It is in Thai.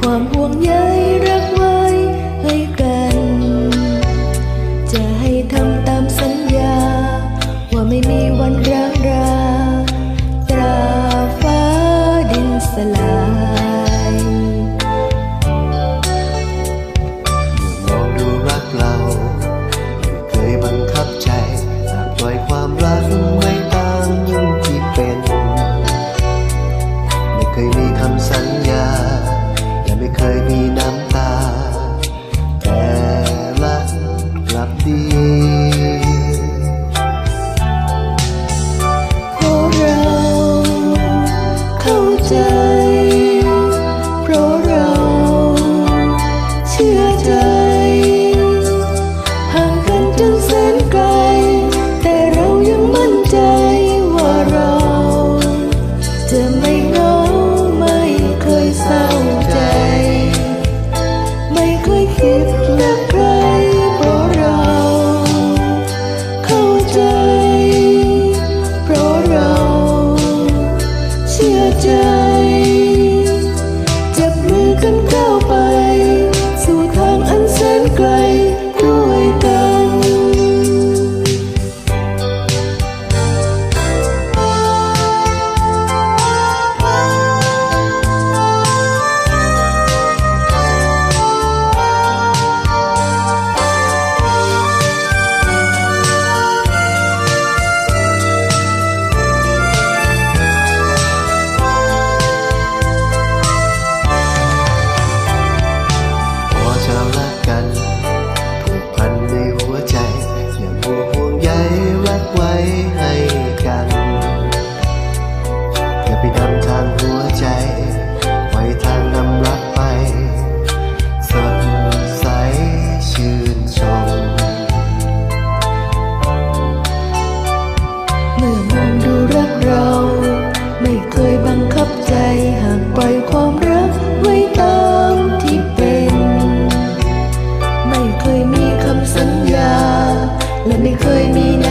ความห่วงใยรักไว้ให้กัน จะให้ทำตามสัญญา ว่าไม่มีวันรัก ไม่เหงาไม่เคยเศร้า ไม่เคยมีคำสัญญา และไม่เคยมี